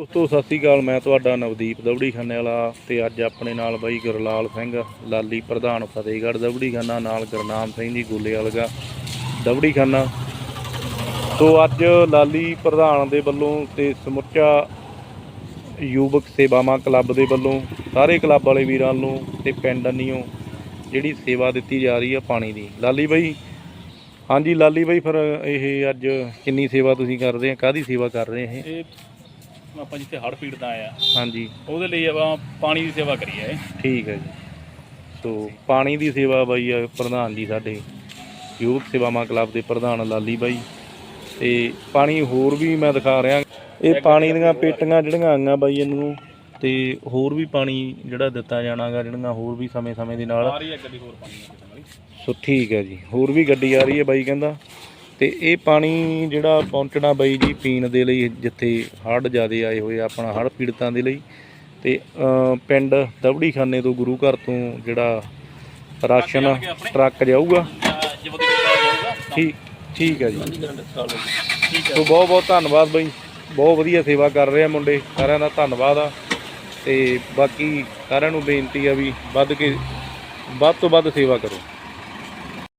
ਦੋਸਤੋ, ਸਤਿ ਸ੍ਰੀ ਅਕਾਲ। ਮੈਂ ਤੁਹਾਡਾ ਨਵਦੀਪ ਦਵੜੀ ਖਾਨੇ ਵਾਲਾ ਤੇ ਅੱਜ ਆਪਣੇ ਨਾਲ ਬਾਈ ਗੁਰਲਾਲ ਸਿੰਘ, ਲਾਲੀ ਪ੍ਰਧਾਨ ਫਤਿਹਗੜ੍ਹ ਦਵੜੀ ਖਾਨਾ, ਨਾਲ ਗੁਰਨਾਮ ਸਿੰਘ ਜੀ ਗੋਲੇ ਵਾਲਗਾ ਦਵੜੀ ਖਾਨਾ। ਸੋ ਅੱਜ ਲਾਲੀ ਪ੍ਰਧਾਨ ਦੇ ਵੱਲੋਂ ਤੇ ਸਮੁੱਚਾ ਯੁਵਕ ਸੇਵਾਵਾਂ ਕਲੱਬ ਦੇ ਵੱਲੋਂ ਸਾਰੇ ਕਲੱਬ ਵਾਲੇ ਵੀਰਾਂ ਨੂੰ ਤੇ ਪਿੰਡ ਅੰਨੀਓ ਜਿਹੜੀ ਸੇਵਾ ਦਿੱਤੀ ਜਾ ਰਹੀ ਆ ਪਾਣੀ ਦੀ। ਲਾਲੀ ਬਾਈ, ਹਾਂਜੀ ਲਾਲੀ ਬਾਈ, ਫਿਰ ਇਹ ਅੱਜ ਕਿੰਨੀ ਸੇਵਾ ਤੁਸੀਂ ਕਰਦੇ ਆ? ਕਾਦੀ ਸੇਵਾ ਕਰ ਰਹੇ ਇਹ ਆਪਾਂ ਜਿੱਥੇ ਹੜ੍ਹ ਪੀੜਤ ਆਏ ਆ ਹਾਂਜੀ। ਉਹਦੇ ਲਈ ਆਪਾਂ ਪਾਣੀ ਦੀ ਸੇਵਾ ਕਰੀਏ ਇਹ। ਠੀਕ ਹੈ ਜੀ। ਸੋ ਪਾਣੀ ਦੀ ਸੇਵਾ ਬਾਈ ਆ ਪ੍ਰਧਾਨ ਜੀ ਸਾਡੇ ਯੂਥ ਸੇਵਾਵਾਂ ਕਲੱਬ ਦੇ ਪ੍ਰਧਾਨ ਲਾਲੀ ਬਾਈ। ਤੇ ਪਾਣੀ ਹੋਰ ਵੀ ਮੈਂ ਦਿਖਾ ਰਿਹਾ। ਇਹ ਪਾਣੀ ਦੀਆਂ ਪੇਟੀਆਂ ਜਿਹੜੀਆਂ ਆਈਆਂ ਬਾਈ ਇਹਨੂੰ ਤੇ ਹੋਰ ਵੀ ਪਾਣੀ ਜਿਹੜਾ ਦਿੱਤਾ ਜਾਣਾਗਾ ਜਿਹੜੀਆਂ ਹੋਰ ਵੀ ਸਮੇਂ-ਸਮੇਂ ਦੇ ਨਾਲ। ਆ ਰਹੀ ਹੈ ਗੱਡੀ ਹੋਰ ਪਾਣੀ ਦੀ ਸੋ ਠੀਕ ਹੈ ਜੀ। ਹੋਰ ਵੀ ਗੱਡੀ ਆ ਰਹੀ ਹੈ ਬਾਈ ਕਹਿੰਦਾ। ਤੇ ਇਹ ਪਾਣੀ ਜਿਹੜਾ ਪਹੁੰਚਣਾ ਬਾਈ ਜੀ ਪੀਣ ਦੇ ਲਈ ਜਿੱਥੇ ਹੜ੍ਹ ਜ਼ਿਆਦੇ ਆਏ ਹੋਏ ਆ, ਆਪਣਾ ਹੜ੍ਹ ਪੀੜਤਾਂ ਦੇ ਲਈ। ਤੇ ਪਿੰਡ ਦਵੜੀ ਖਾਨੇ ਤੋਂ ਗੁਰੂ ਘਰ ਤੋਂ ਜਿਹੜਾ ਰਾਸ਼ਨ ਟਰੱਕ ਜਾਊਗਾ ਠੀਕ ਠੀਕ ਹੈ ਜੀ। ਸੋ ਬਹੁਤ ਬਹੁਤ ਧੰਨਵਾਦ ਬਾਈ। ਬਹੁਤ ਵਧੀਆ ਸੇਵਾ ਕਰ ਰਹੇ ਆ ਮੁੰਡੇ। ਸਾਰਿਆਂ ਦਾ ਧੰਨਵਾਦ ਆ। ਤੇ ਬਾਕੀ ਸਾਰਿਆਂ ਨੂੰ ਬੇਨਤੀ ਆ ਵੀ ਵੱਧ ਕੇ ਵੱਧ ਤੋਂ ਵੱਧ ਸੇਵਾ ਕਰੋ।